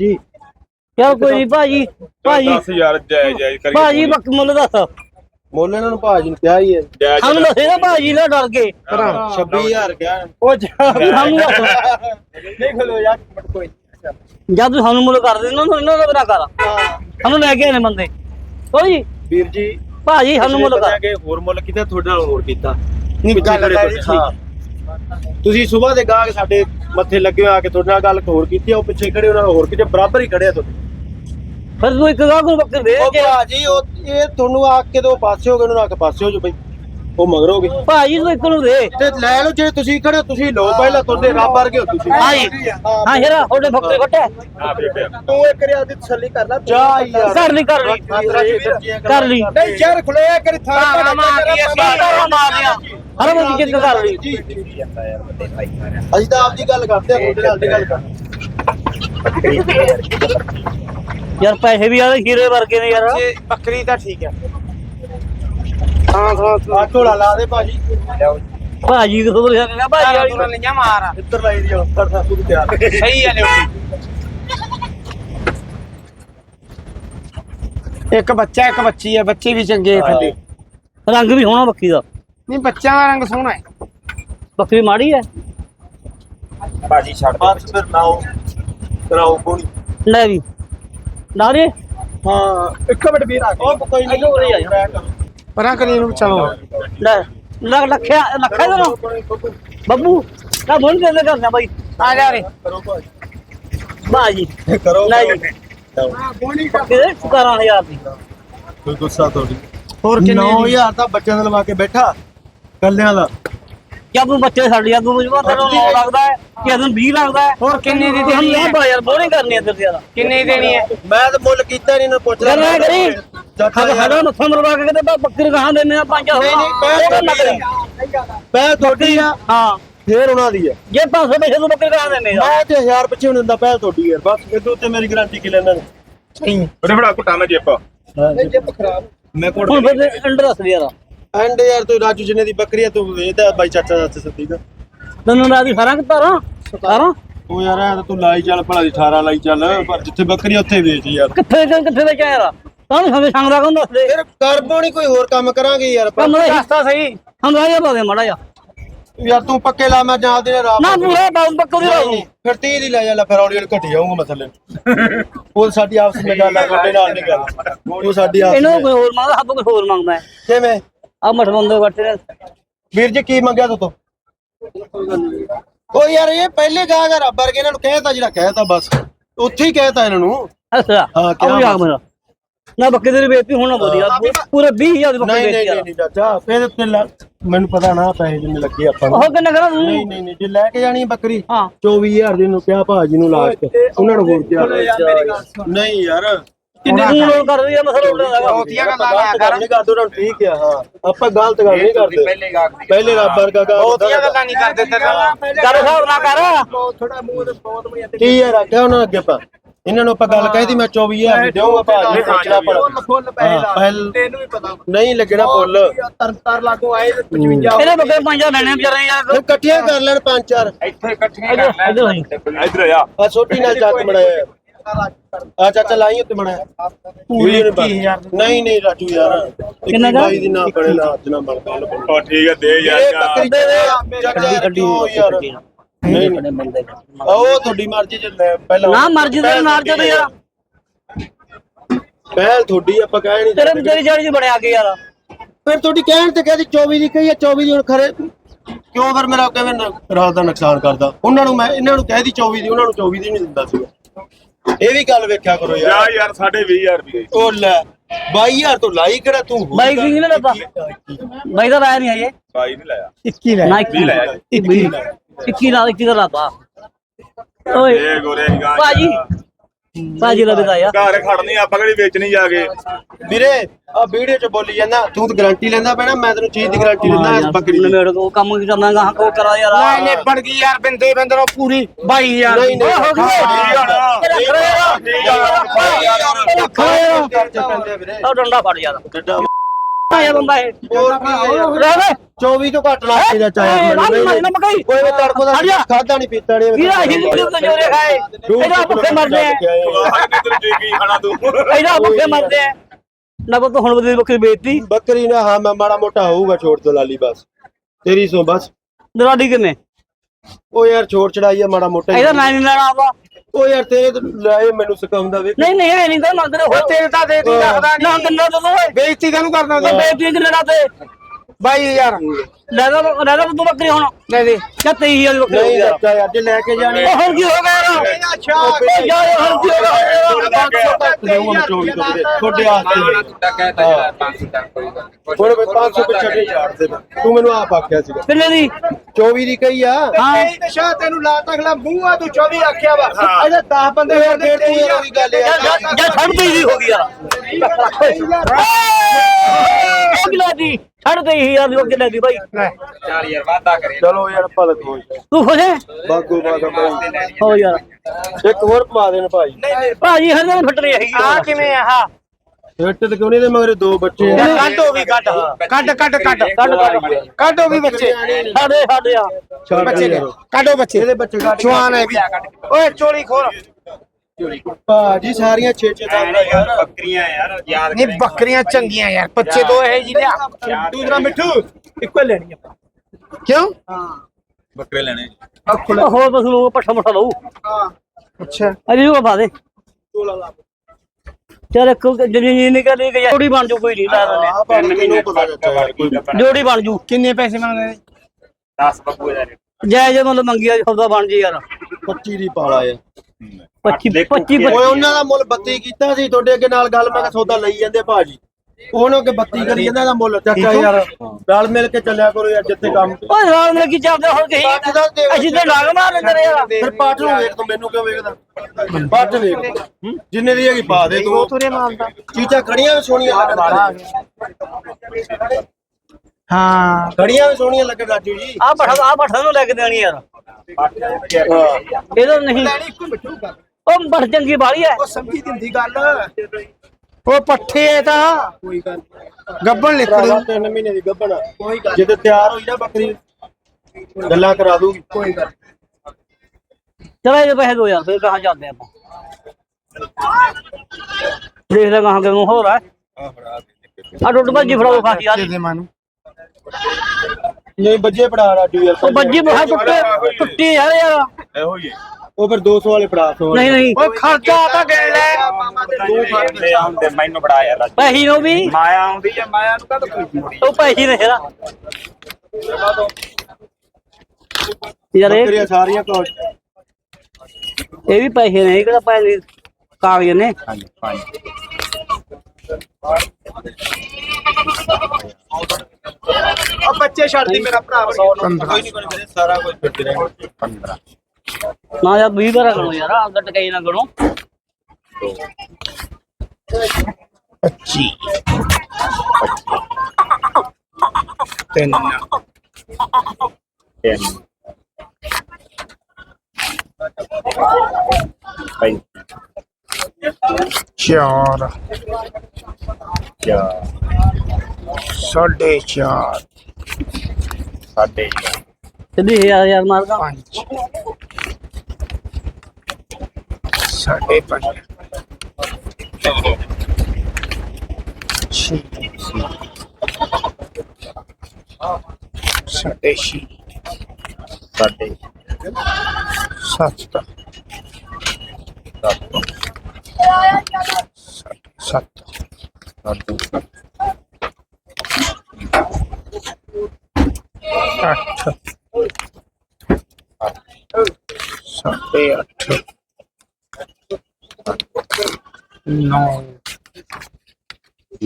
ਜੀ। ਚਲ ਕੋਈ ਨਹੀਂ ਭਾਜੀ ਭਾਜੀ। 10000 ਜਾਇਜ਼ ਜਾਇਜ਼ ਕਰੀ ਭਾਜੀ ਬੱਕ ਮੁੱਲ ਦੱਸ। ਮੁੱਲ ਇਹਨਾਂ ਨੂੰ ਭਾਜੀ ਨੂੰ ਕਿਹਾ ਹੀ ਹੈ। ਸਾਨੂੰ ਦੱਸੇ ਨਾ ਭਾਜੀ ਨਾ ਡਰ ਕੇ। 26000 ਕਿਹਾ। ਉਹ ਜਾ ਸਾਨੂੰ ਦੱਸ। ਨਹੀਂ ਖਲੋ ਯਾਰ ਕੋਈ ਜਦ ਸਾਨੂੰ ਮੁੱਲ ਕਰ ਦੇਣਾ ਇਹਨਾਂ ਦਾ ਬਰਾ ਕਰ। ਸਾਨੂੰ ਲੈ ਕੇ ਆਏ ਨੇ ਬੰਦੇ। ਕੋਈ ਵੀਰ ਜੀ ਭਾਜੀ ਸਾਨੂੰ ਮੁੱਲ ਕਰ। ਕੇ ਹੋਰ ਮੁੱਲ ਕੀਤਾ ਤੁਹਾਡੇ ਨਾਲ ਹੋਰ ਕੀਤਾ। ਨਹੀਂ, ਗੱਲ। ਤੁਸੀਂ ਸਵੇਰ ਦੇ ਗਾਹਕ ਸਾਡੇ ਮੱਥੇ ਲੱਗੇ ਹੋਏ ਆ ਕੇ ਤੁਹਾਡੇ ਨਾਲ ਗੱਲ ਹੋਰ ਕੀਤੀ ਆ, ਉਹ ਪਿੱਛੇ ਖੜੇ ਉਹਨਾਂ ਨਾਲ ਹੋਰ ਕਿਤੇ ਬਰਾਬਰ ਹੀ ਖੜੇ ਆ ਤੁਹਾਡੇ। ਫਿਰ ਤੂੰ ਇੱਕ ਗਾਹ ਨੂੰ ਬੱਕਰ ਦੇ ਉਹ ਕੇ ਭਾਜੀ ਉਹ ਇਹ ਤੁਹਾਨੂੰ ਆ ਕੇ ਦੋ ਪਾਸੇ ਹੋ ਗਏ ਉਹਨਾਂ ਨੂੰ ਆ ਕੇ ਪਾਸੇ ਹੋ ਜਾਓ ਬਈ। ਉਹ ਮਗਰੋਗੇ ਭਾਜੀ ਤੂੰ ਇੱਕ ਨੂੰ ਦੇ ਤੇ ਲੈ ਲਓ ਜੇ ਤੁਸੀਂ ਖੜੇ ਹੋ, ਤੁਸੀਂ ਲਓ। ਪਹਿਲਾਂ ਤੁਹਾਡੇ ਰੱਬ ਵਰਗੇ ਹੋ ਤੁਸੀਂ। ਹਾਂਜੀ ਹਾਂ ਬੱਕਰੇ ਕੱਟੇ ਆ ਬੇਟੇ ਤੂੰ ਇੱਕ ਰਿਆ ਦੀ ਤਸੱਲੀ ਕਰ ਲੈ। ਜਾ ਯਾਰ। ਕਰ ਲਈ ਕਰ ਲਈ ਕਰ ਲਈ ਨਹੀਂ। ਯਾਰ ਖਲੋਇਆ ਕਰੀ ਥਾਂ ਧਾਰਾਂ ਮਾਰ ਲਿਆ। ਹਰ ਬੰਦ ਕਿੱਦ ਕਰ ਲਈ ਅਸੀਂ ਤਾਂ ਆਪਦੀ ਗੱਲ ਕਰਦੇ ਆ ਤੁਹਾਡੇ ਨਾਲ ਦੀ ਗੱਲ ਕਰ ਯਾਰ ਪੈਸੇ ਵੀ ਆ ਹੀਰੇ ਵਰਗੇ ਨੇ ਯਾਰ। ਬੱਕਰੀ ਤਾਂ ਠੀਕ ਹੈ ਹਾਂ ਹਾਂ ਆ ਝੋਲਾ ਲਾ ਦੇ ਭਾਜੀ। ਭਾਜੀ ਕਿਥੋਂ ਬੋਲਿਆ ਕਹਿੰਦਾ ਭਾਜੀ ਵਾਲੀ। ਲਿਆ ਮਾਰ। ਇੱਧਰ ਲਾਈ ਦਿਓ ਕਰਦਾ ਖੁਦ ਤਿਆਰ। ਸਹੀ ਆ ਲਿਓ ਇੱਕ ਬੱਚਾ ਇੱਕ ਬੱਚੀ ਹੈ ਬੱਚੇ ਵੀ ਚੰਗੇ ਆ ਥੱਲੇ। ਰੰਗ ਵੀ ਹੋਣਾ ਬੱਕੀ ਦਾ। ਨਹੀਂ ਬੱਚਿਆਂ ਦਾ ਰੰਗ ਸੋਹਣਾ ਹੈ। ਬੱਕਰੀ ਮਾੜੀ ਹੈ। ਬਾਜੀ ਛੱਡ ਬਸ ਫਿਰ ਨਾਓ ਕਰਾਓ ਕੋਣੀ ਲੈ ਵੀ। ਨਾ ਰੇ ਹਾਂ। ਇੱਕ ਮਿੰਟ ਵੀਰ ਆ ਉਹ ਕੋਈ ਨਹੀਂ। ਅੱਗੇ ਉਰੇ ਆ ਜਾ। ਪਰਾਂ ਕਰੀ ਨੂੰ ਚਲੋ। ਲੈ ਲੱਖ ਲੱਖਿਆ ਦਾ ਬੱਬੂ ਨਾ ਬੋਲ ਦੇ ਦੇ ਕਰਨਾ ਬਾਈ। ਆ ਜਾ ਰੇ। ਕਰੋ ਬਾਜੀ ਕਰੋ ਨਹੀਂ ਬੱਕਰੇ 17000 ਦੀ। ਕੋਈ ਗੁੱਸਾ ਥੋੜੀ ਹੋਰ ਕਿੰਨੇ ਦੀ? 9000 ਤਾਂ ਬੱਚਿਆਂ ਦਾ ਲਵਾ ਕੇ ਬੈਠਾ ਕੱਲਿਆਂ ਦਾ ਜਦ ਤੂੰ ਬੱਚੇ ਛੱਡ ਜਾ ਤੂੰ ਮੁਝਵਾ ਤੈਨੂੰ 9 ਲੱਗਦਾ ਹੈ ਕਿ ਤੈਨੂੰ 20 ਲੱਗਦਾ ਹੈ। ਹੋਰ ਕਿੰਨੇ ਦੀ ਤੇ ਹਮ ਦੇਣੀ ਲੈ ਹੈ? ਬਾ ਯਾਰ ਬੋਲੇ ਕਰਨੀ ਅੰਦਰ ਤੇ ਯਾਰ ਕਿੰਨੇ ਦੀ ਦੇਣੀ ਹੈ? ਮੈਂ ਤਾਂ ਮੁੱਲ ਕੀਤਾ ਨਹੀਂ ਨਾ ਪੁੱਛ ਨਾ ਕਰੀ। ਚਾਚਾ ਸਾਡਾ ਯਾਰ। ਸਾਡਾ ਮੱਥਾ ਮਰਵਾ ਕੇ ਕਿਤੇ ਬੱਕਰੀ ਕਹਾਂ ਦਿੰਨੇ ਆ ਪੰਜ ਨਹੀਂ, ਨਹੀਂ, ਮੈਂ ਨਾ ਕਰੀ ਮੈਂ ਤੁਹਾਡੀ ਆ। ਹਾਂ। ਫੇਰ ਉਹਨਾਂ ਦੀ ਆ। ਜੇ 500 ਪੈਸੇ ਤੂੰ ਬੱਕਰੀ ਕਹਾਂ ਦਿੰਨੇ ਆ ਮੈਂ ਤੇ 1000 ਪਿੱਛੇ ਹੁਣ ਦਿੰਦਾ ਪਹਿਲ ਤੁਹਾਡੀ ਯਾਰ ਬਸ ਇਹਦੇ ਉੱਤੇ ਮੇਰੀ ਗਾਰੰਟੀ ਕਿ ਲੈਣਾ ਨਹੀਂ। ਬੜੇ ਬੜਾ ਘੁੱਟਾ ਮੈਂ ਜੇਪ ਜਿੱਪ ਖਰਾਬ। ਮੈਂ ਕੋਟ ਹੁਣ ਫਿਰ ਅੰਡਰ ਦੱਸ ਯਾਰ। ਐਂਡ ਯਾਰ ਤੂੰ ਰਾਜੂ ਜਿੰਨੇ ਦੀ ਬੱਕਰੀ ਆ ਤੂੰ ਵੇਚਦਾ ਬਾਈ ਚਾਚਾ ਦੱਸ ਸੱਤੀ ਦਾ। ਤੈਨੂੰ ਰਾਦੀ ਫਰਾਂ ਕਿ ਤਾਰਾਂ ਤਾਰਾਂ ਉਹ ਯਾਰ ਐ ਤਾਂ ਤੂੰ ਲਾਈ ਚੱਲ ਭਲਾ ਦੀ 18 ਲਾਈ ਚੱਲ ਪਰ ਜਿੱਥੇ ਬੱਕਰੀ ਉੱਥੇ ਵੇਚ ਯਾਰ। ਕਿੱਥੇ ਕਿੱਥੇ ਵੇਚਿਆ ਯਾਰ? ਤਾਂ ਸਮਝ ਸੰਗਦਾ ਕੌਣ ਦੱਸ ਦੇ। ਫਿਰ ਕਰਬੋ ਨਹੀਂ ਕੋਈ ਹੋਰ ਕੰਮ ਕਰਾਂਗੇ ਯਾਰ ਆਪਾਂ। ਕੰਮ ਨਹੀਂ ਦੱਸਦਾ ਸਹੀ। ਹਮ ਰਾਜਾ ਪਾ ਦੇ ਮੜਾ ਜਾ ਯਾਰ ਤੂੰ ਪੱਕੇ ਲਾ ਮੈਂ ਜਾਂ ਦੇ ਰਾਤ ਨਾ ਪੂਰੇ ਬਾਉ ਬੱਕਰੀ ਲਾਉ ਫਿਰ 30 ਦੀ ਲੈ ਜਾ ਲੈ ਫਿਰ ਹੌਲੀ ਘਟੀ ਜਾਊਗਾ ਮਸਲੇ ਉਹ ਸਾਡੀ ਆਪਸ ਵਿੱਚ ਗੱਲ ਆ ਤੁਹਾਡੇ ਨਾਲ ਨਹੀਂ ਗੱਲ। ਉਹ ਸਾਡੀ ਆਪਸ ਇਹਨੂੰ ਵਿੱਚ। ਕੋਈ ਹੋਰ ਮੰਗਦਾ ਹੱਬ ਕੋਈ ਹੋਰ ਮੰਗਦਾ ਹੈ। ਕਿਵੇਂ? ਆ ਮਠ ਬੰਦੇ ਬੈਠੇ ਨੇ। ਵੀਰ ਜੀ ਕੀ ਮੰਗਿਆ ਤੂੰ ਤੋਂ? ਉਹ ਯਾਰ ਇਹ ਪਹਿਲੇ ਗਾ ਗਾ ਰੱਬ ਵਰਗੇ ਇਹਨਾਂ ਨੂੰ ਕਹਿਤਾ ਜਿਹੜਾ ਕਹਿਤਾ ਬਸ। ਉੱਥੇ ਹੀ ਕਹਿਤਾ ਇਹਨਾਂ ਨੂੰ। ਅੱਛਾ ਹਾਂ, ਕਿਆ ਵੀ ਆ। ਮੇਰਾ। ਨਾ ਬੱਕਰੀ ਦੀ ਬੇਇੱਜ਼ਤੀ ਹੋਣਾ ਵਧੀਆ। ਪੂਰੇ 20000 ਦੀ ਬੱਕਰੀ ਨਹੀਂ ਵੇਚੀ ਨਹੀਂ ਯਾਰ। ਨਹੀਂ ਚਾਚਾ ਫਿਰ ਤੇ ਲ- ਮੈਨੂੰ ਪਤਾ ਨਾ ਪੈਸੇ ਜਿੰਨੇ ਲੱਗੇ ਆਪਾਂ ਨੂੰ। ਉਹ ਕਿੰਨੇ ਕਰਾਂ ਤੂੰ? ਨਹੀਂ ਨਹੀਂ ਨਹੀਂ ਜੇ ਲੈ ਕੇ ਜਾਣੀ ਹੈ ਬੱਕਰੀ ਹਾਂ। 24000 ਦੀ ਨੂੰ ਕਿਹਾ ਭਾਜੀ ਨੂੰ ਲਾਸਟ ਉਹਨਾਂ ਨੂੰ ਹੋਰ ਕਿਹਾ। ਨਹੀਂ ਯਾਰ। ਕਿੰਨੇ ਤੂੰ ਲੋਨ ਕਰ ਰਹੀ ਆ ਮਸਲਾ ਉੱਡਦਾ ਹੈਗਾ ਬਹੁਤੀਆਂ ਗੱਲਾਂ ਨਾ ਕਰ ਨਹੀਂ ਕਰਦੇ ਉਹਨਾਂ ਨੂੰ ਠੀਕ ਆ ਹਾਂ। ਆਪਾਂ ਗਲਤ ਗੱਲ ਨਹੀਂ ਕਰਦੇ। ਪਹਿਲੇ ਗਾਹਕ ਦੀ ਪਹਿਲੇ ਰੱਬ ਵਰਗਾ ਗਾ ਬਹੁਤੀਆਂ ਗੱਲਾਂ ਨਹੀਂ ਕਰਦੇ ਤੇਰੇ ਨਾਲ ਕਰ। ਹਿਸਾਬ ਨਾ ਕਰ ਕੀ ਯਾਰ ਆਖਿਆ ਉਹਨਾਂ ਅੱਗੇ ਆਪਾਂ ਇਹਨਾਂ ਨੂੰ ਆਪਾਂ ਗੱਲ ਕਹਿਦੀ ਮੈਂ 24000 ਦੀ ਦੇਵਾਂਗਾ ਭਾਜੀ ਨੂੰ ਪੁੱਛਣਾ ਪੜਾ ਫੁੱਲ ਪਹਿਲ ਤੈਨੂੰ ਵੀ ਪਤਾ ਨਹੀਂ ਲੱਗਣਾ ਫੁੱਲ ਤਰ ਤਰ ਲਾਗੋ ਆਏ 55 ਇਹਨੇ ਪੰਜਾ ਲੈਣੇ ਵਿਚਾਰੇ ਯਾਰ। ਫਿਰ ਇਕੱਠੀਆਂ ਕਰ ਲੈਣ ਪੰਜ ਚਾਰ। ਇੱਥੇ ਇਕੱਠੀਆਂ ਇੱਧਰ ਹੋਈ ਇਧਰ ਆ। ਆ ਛੋਟੀ ਨਾਲ ਚੱਕ ਬਣਾਇਆ। ਆ ਚਾਚਾ ਲਾਈ ਉੱਤੇ ਬਣਾਇਆ। ਪੂਰੀ ਨਹੀਂ ਨਹੀਂ ਰਾਜੂ ਯਾਰ। ਕਿੰਨਾ ਦਾ? ਬਾਈ ਦੀ ਨਾ ਬਣੇ ਨਾ ਅੱਜ ਨਾ ਬਣਦਾ ਉਹ ਠੀਕ ਹੈ ਦੇ ਯਾਰ ਇਹ ਜਾ। ਬੱਕਰੀ ਦੇ ਕਿਉਂ ਯਾਰ ਨਹੀਂ ਨਹੀਂ। ਬੰਦੇ ਉਹ ਤੁਹਾਡੀ ਮਰਜ਼ੀ ਚ ਲੈ ਪਹਿਲਾਂ ਨਾ ਮਰਜ਼ੀ ਦੇ ਨਾਲ ਜਦੋਂ ਯਾਰ। ਪਹਿਲ ਤੁਹਾਡੀ ਆਪਾਂ ਕਹਿ ਨਹੀਂ ਤੇਰੇ ਤੇਰੀ ਜੜੀ ਚ ਬੜਿਆ ਕੇ ਯਾਰ। ਫਿਰ ਤੁਹਾਡੀ ਕਹਿਣ ਤੇ ਕਹਦੀ 24 ਦੀ ਕਹੀ ਆ 24 ਦੀ ਹੁਣ ਖਰੇ ਕਿਉਂ ਫਿਰ ਮੇਰਾ ਕਿਵੇਂ ਨ- ਰਾਤ ਦਾ ਨੁਕਸਾਨ ਕਰਦਾ? ਉਹਨਾਂ ਨੂੰ ਮੈਂ ਇਹਨਾਂ ਨੂੰ ਕਹਿਦੀ 24 ਦੀ ਉਹਨਾਂ ਨੂੰ 24 ਦੀ ਨਹੀਂ ਦਿੰਦਾ ਸੀਗਾ ਇਹ ਵੀ ਗੱਲ ਵੇਖਿਆ ਕਰੋ ਜਾ ਯਾਰ ਯਾਰ ਸਾਡੇ 20000 ਰੁਪਏ। ਉਹ ਲੈ 22000 ਤੋਂ ਲਾਈ ਕਿਹੜਾ ਤੂੰ? ਬਾਈ ਕੀ ਨਹੀਂ ਲੱਗਾ ਬਾਈ ਦਾ ਰਾਇਆ ਨਹੀਂ ਆਏ ਬਾਈ ਨਹੀਂ ਲਾਇਆ। 21 ਲੈ ਨਾ ਵੀਹ ਲਾਇਆ ਜੀ। 21 21 ਨਾਲ 21 ਦਾ ਲਾਤਾ ਓਏ। ਗੋਰੇ ਗਾਂ ਭਾਜੀ। ਭਾਜੀ ਦਾ ਬਤਾਇਆ ਘਰ ਖੜਨੀ ਆਪਾਂ ਕਿਹੜੀ ਵੇਚਣੀ ਜਾ ਕੇ? ਵੀਰੇ ਆ ਵੀਡੀਓ ਚ ਬੋਲੀ ਜਾਂਦਾ ਤੂੰ ਤਾਂ ਗਾਰੰਟੀ ਲੈਂਦਾ ਪੈਣਾ ਮੈਂ ਤੈਨੂੰ ਚੀਜ਼ ਦੀ ਗਾਰੰਟੀ ਲੈਂਦਾ ਇਸ ਬੱਕਰੀ ਦੀ। ਮੇਰੇ ਕੋ ਕੰਮ ਕੀ ਕਰਨਾ ਗਾ ਕੋ ਕਰਾ ਯਾਰ। ਨਹੀਂ ਨਹੀਂ ਬਣ ਗਈ ਯਾਰ ਬਿੰਦੇ ਬੰਦਰੋਂ ਪੂਰੀ 22000 ਨਹੀਂ ਨਹੀਂ। ਹੋ ਗਈ। ਠੀਕ ਆ ਉਹ ਡੰਡਾ ਫੜ ਯਾਰ। ਡੱਡਾ। ਆਇਆ ਬੰਦਾ ਇਹ। ਹੋਰ ਕੀ ਹੈ ਯਾਰ? ਰਹਿ ਵੇ। 24 ਤੋਂ ਘੱਟ ਲੱਗ ਦਾ ਏ, ਚਾਹੀਦਾ ਨਾ, ਨਾ, ਨਾ, ਮਕਈ। ਕੋਈ ਵੀ ਤੜਕੋ ਦਾ। ਖਾਦਾ ਨਹੀਂ ਪੀਤਾ ਨਹੀਂ ਵੀਰਾ ਹੀ ਨਹੀਂ ਤੇ ਜੋਰੇ ਖਾਏ। ਇਹਦਾ ਭੁੱਖੇ ਮਰਦੇ ਆ। ਇਹਦਾ ਭੁੱਖੇ ਮਰਦੇ ਆ। ਨਾ ਕੋ ਤੂੰ? ਹੁਣ ਬਦੀ ਬੱਕਰੀ ਵੇਚਤੀ ਬੱਕਰੀ ਨਾ ਹਾਂ ਮੈਂ ਮਾੜਾ ਮੋਟਾ ਹੋਊਗਾ ਛੋੜ ਤੋਂ ਲਾਲੀ ਬਸ। ਤੇਰੀ ਸੋ ਬਸ। ਦਰਾਡੀ ਕਿੰਨੇ? ਉਹ ਯਾਰ ਛੋੜ ਚੜਾਈ ਆ ਮਾੜਾ ਮੋਟਾ। ਇਹਦਾ ਨਾਂ ਨਹੀਂ ਲੈਣਾ ਆਵਾ ਉਹ ਯਾਰ ਤੇਰੇ ਤੇ ਲਾਏ ਮੈਨੂੰ ਸਿਕਾਉਂਦਾ ਵੇ। ਨਹੀਂ ਨਹੀਂ ਇਹ ਨਹੀਂ ਤਾਂ ਮੰਗ ਰਹੇ ਹੋ ਤੇਰੇ ਤਾਂ ਦੇ ਦੀ ਰੱਖਦਾ ਨਾ। ਨਹੀਂ ਕਿੰਨਾ ਦੋ ਓਏ। ਬੇਇੱਜ਼ਤੀ ਕਾਹਨੂੰ ਕਰਦਾ ਤੇ? ਤੂੰ ਬੇਟੀ ਕਿੰਨੇ ਦਾ ਤੇ। 22000 ਲੈ ਦਾ ਲੈ ਦਾ ਤੂੰ ਬੱਕਰੀ ਹੁਣ। ਲੈ ਦੇ। ਜਾਂ 23000 ਦੀ ਬੱਕਰੀ। ਨਹੀਂ ਯਾਰ ਚਾਚਾ ਯਾਰ ਜੇ ਲੈ ਕੇ ਜਾਣੀ ਉਹ ਹੁਣ ਕੀ ਹੋ ਗਿਆ ਯਾਰ? ਅੱਛਾ। ਓ ਯਾਰ ਹੁਣ ਕੀ ਹੋ ਗਿਆ ਤੁਹਾਡੇ ਆਸਤੇ ਹੁਣ ਮੈਂ 500 ਪਿੱਛੇ ਨਹੀਂ ਛੱਡਦੇ ਤੂੰ ਮੈਨੂੰ ਆਪ ਆਖਿਆ ਸੀਗਾ। ਕਿੰਨੇ ਦੀ? 24 ਦੀ ਕਹੀ ਆ। ਹਾਂ। ਤੇ ਸ਼ਾਹ ਤੈਨੂੰ ਲਾ ਤਕਲਾ ਮੂੰਹ ਆ ਤੂੰ 24 ਆਖਿਆ ਵਾ। ਇਹਦਾ 10 ਬੰਦੇ ਯਾਰ ਫੇਰ ਤੂੰ ਯਾਰ ਉਹੀ ਗੱਲ ਜਾਂ ਯਾਰ ਜਾਂ ਛੱਡ ਦੇ ਦੀ ਹੋ ਗਈ ਯਾਰ ਕਿਲਾ ਦੀ। ਛੱਡ ਦੇ ਯਾਰ ਦੀ ਉਹ ਕਿਲਾ ਦੀ ਭਾਈ ਚਲੋ ਯਾਰ ਭਲਕ ਹੋ ਤੂੰ ਖੁਸ਼ ਹੈ ਬਾਗੂ ਬਾਗਾ ਭਾਈ ਹੋ ਯਾਰ। ਇੱਕ ਹੋਰ ਪਵਾ ਦੇਣ ਭਾਈ। ਭਾਜੀ ਹਰ ਦਿਨ ਫਟ ਰਹੀ ਹੈਗੀ ਆ ਕਿਵੇਂ ਆ? ਹਿੱਟ ਤੇ ਕਿਉਂ ਨਹੀਂ ਦੇ ਮਗਰੇ ਦੋ ਬੱਚੇ ਕੱਢ ਵੀ ਕੱਢ। ਕੱਢ ਕੱਢ ਕੱਢ। ਕੱਢ ਕੱਢ। ਵੀ ਬੱਚੇ। ਸਾਡੇ ਸਾਡੇ ਆ। ਬੱਚੇ ਕੱਢੋ ਬੱਚੇ। ਇਹਦੇ ਬੱਚੇ ਕੱਢ ਜਵਾਨ ਹੈ ਵੀ ਓਏ ਚੋਰੀ ਖੋਲ। ਭਾਜੀ ਸਾਰੀਆਂ 6 6 ਦਾ ਯਾਰ। ਬੱਕਰੀਆਂ ਯਾਰ ਯਾਦ ਨਹੀਂ ਬੱਕਰੀਆਂ ਚੰਗੀਆਂ ਯਾਰ ਬੱਚੇ ਦੋ ਇਹ ਜੀ ਲਿਆ। ਦੂਸਰਾ ਮਿੱਠੂ ਇੱਕੋ ਲੈਣੀ ਆਪਾਂ। ਕਿਉਂ? ਬੱਕਰੇ ਲੈਣੇ। ਉਹ ਹੋਰ ਬਸ ਲੋਕ ਪੱਠਾ ਮੁੱਠਾ ਲਊ। ਅੱਛਾ। ਅਜੇ ਉਹ ਪਾ ਦੇ। ਚਲ ਇੱਕ ਜਮੀਨ ਨਹੀਂ ਕਰਨੀ ਕਿ ਜੋੜੀ ਬਣ ਜੂ ਕੋਈ ਨਹੀਂ ਲਾ ਦਿੰਦੇ ਆ। ਭਾਜੀ ਮੈਨੂੰ ਪਤਾ ਚਾਚਾ ਯਾਰ ਕੋਈ ਜੋੜੀ ਬਣ ਜੂ। ਕਿੰਨੇ ਪੈਸੇ ਮੰਗਦੇ 10 ਬੱਬੂ ਯਾਰ ਜੈ ਜੇ ਮੁੱਲ ਮੰਗਿਆ ਸੌਦਾ ਬਣ ਜੇ ਯਾਰ। 25 ਦੀ ਪਾਲਾ ਯਾਰ। 25 ਦੇਖੋ 25 ਓਏ ਉਹਨਾਂ ਦਾ ਮੁੱਲ 32 ਕੀਤਾ ਸੀ ਤੁਹਾਡੇ ਅੱਗੇ ਨਾਲ ਗੱਲ ਮੈਂ ਕਿਹਾ ਸੌਦਾ ਲਈ ਜਾਂਦੇ ਭਾਜੀ। ਉਹਨੂੰ ਕਿ 32 ਕਰੀ ਜਾਂਦਾ ਦਾ ਮੁੱਲ। ਚਾਚਾ ਯਾਰ ਨਾਲ ਮਿਲ ਕੇ ਚੱਲਿਆ ਕਰੋ ਯਾਰ ਜਿੱਥੇ ਕੰਮ ਓਏ ਰਾਤ ਨੇ ਕੀ ਚੱਲਦੇ ਹੁਣ ਕਹੀ ਅਸੀਂ ਤੇ ਡਾਂਗ ਮਾਰ ਲੈਂਦੇ ਨੇ ਯਾਰ ਫਿਰ ਪੱਟ ਨੂੰ ਵੇਖ ਤੂੰ ਮੈਨੂੰ ਕਿਉਂ ਵੇਖਦਾ? ਪੱਟ ਵੇਖ। ਜਿੰਨੇ ਦੀ ਹੈਗੀ ਪਾ ਦੇ ਤੂੰ। ਤੁਰੇ ਮਾਲਦਾ ਚੀਜ਼ਾਂ ਖੜੀਆਂ ਵੀ ਸੋਹਣੀਆਂ ਲੱਗਣ ਹਾਂ। ਖੜੀਆਂ ਵੀ ਸੋਹਣੀਆਂ ਲੱਗਣ ਰਾਜੂ ਜੀ। ਆ ਬਠਾ ਆ ਬਠਾ ਨੂੰ ਲੈ ਕੇ ਦੇਣੀ ਯਾਰ? ਇਹਦਾ ਨਹੀਂ। ਉਹ ਬੜ ਚੰਗੀ ਬਾਲੀ ਹੈ। ਉਹ ਸਮਝੀ ਦਿੰਦੀ ਗੱਲ। ਉਹ ਪੱਠੇ ਐ ਤਾਂ। ਕੋਈ ਗੱਲ ਗੱਬਣ ਲਿਖੜੀ ਭਰਾਵਾ ਤਿੰਨ ਮਹੀਨੇ ਦੀ ਗੱਭਣ ਕੋਈ ਗੱਲ ਜਦੋਂ ਤਿਆਰ ਹੋਈ ਨਾ ਬੱਕਰੀ ਗੱਲਾਂ ਕਰਾ ਦੂਗੀ। ਕੋਈ ਗੱਲ ਚਲੋ ਇਹ ਪੈਸੇ ਦੋ ਯਾਰ ਫਿਰ ਕਹਾਂ ਜਾਂਦੇ ਆਪਾਂ। ਦੇਖ ਲੈ ਕਹਾਂ ਕਿਉਂ ਹੋ ਰਹਾ ਹੈ। ਆ ਟੁੱਟ ਭੱਜੀ ਫੜਾਓ ਖਾਸੀ ਯਾਰ ਦੇ ਮਾਨੂੰ ਨਹੀਂ ਬੱਜੇ ਪੜਾ ਯਾਰ। ਉਹ ਬੱਜੀ ਬਹਾ ਟੁੱਟੇ ਟੁੱਟੀ ਯਾਰ ਯਾਰ। ਇਹੋ ਹੀ। ਉਹ ਫਿਰ 200 ਵਾਲੇ ਫੜਾ 100 ਨਹੀਂ ਨਹੀਂ। ਓਏ ਖਰਚਾ ਤਾਂ ਗਿਣ ਲੈ। ਤੂੰ ਫੜਦੇ ਆਉਂਦੇ ਮੈਨੂੰ ਫੜਾ ਯਾਰ ਪੈਸੀ ਨੂੰ ਵੀ। ਮਾਇਆ ਆਉਂਦੀ ਹੈ ਮਾਇਆ ਨੂੰ ਕਦ ਕੋਈ ਮੋੜੀ ਉਹ ਪੈਸੀ ਨੇ ਯਾਰ ਯਾਰ ਇਹ ਸਾਰੀਆਂ ਕੋਲ। ਇਹ ਵੀ ਪੈਸੇ ਨੇ ਇਹ ਕਿਹੜਾ ਪੈਸੇ ਕਾਗਜ਼ ਨੇ। ਹਾਂਜੀ ਹਾਂਜੀ। ਆ ਬੱਚੇ ਛੱਡਦੀ ਮੇਰਾ ਭਰਾ। ਕੋਈ ਨਹੀਂ ਕੋਈ ਨਹੀਂ ਸਾਰਾ ਕੁਝ ਫਿਰਦੇ ਰਹੇ 15 ਨਾ ਯਾਰ 20 ਦਾ ਰਗਣੋ ਯਾਰ ਆਂਦਾ ਟਕਾਈ ਨਾ ਗਣੋ 25 ਤਿੰਨ। ਤਿੰਨ। ਭਾਈ ਚਾਰ। ਚਾਰ। ਸਾਢੇ ਚਾਰ। ਸਾਢੇ ਸਿੱਧੀ ਹਜ਼ਾਰ ਹਜ਼ਾਰ ਮਾਰਦਾ ਪੰਜ। ਸਾਢੇ ਪੰਜ ਛੇ ਸਾਢੇ ਛੇ ਸਾਢੇ ਸੱਤ ਸੱਤ ਸੱਤ ਸਾਢੇ ਅੱਠ ਸਾਢੇ ਅੱਠ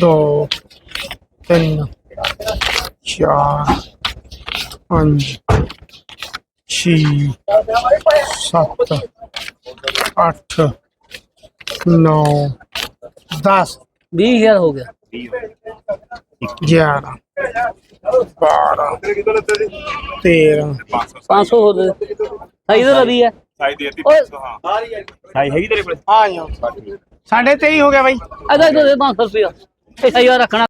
ਦੋ ਤਿੰਨ ਚਾਰ ਪੰਜ ਛੇ ਸੱਤ ਅੱਠ ਨੌ 10 20000 ਹੋ ਗਿਆ। 11 12 13 500 ਹੋ ਗਏ। ਸਹੀ ਤਾਂ ਰਵੀ ਹੈ ਸਾਈ ਦੇਤੀ ਓਏ। ਸਾਈ ਹੈਗੀ ਤੇਰੇ ਕੋਲ? ਸਾਢੇ 23 ਹੋ ਗਿਆ ਬਾਈ। ਅਦਾ ਦੇ 500 ਰੁਪਇਆ। ਇਹ ਸਹੀ ਰੱਖਣਾ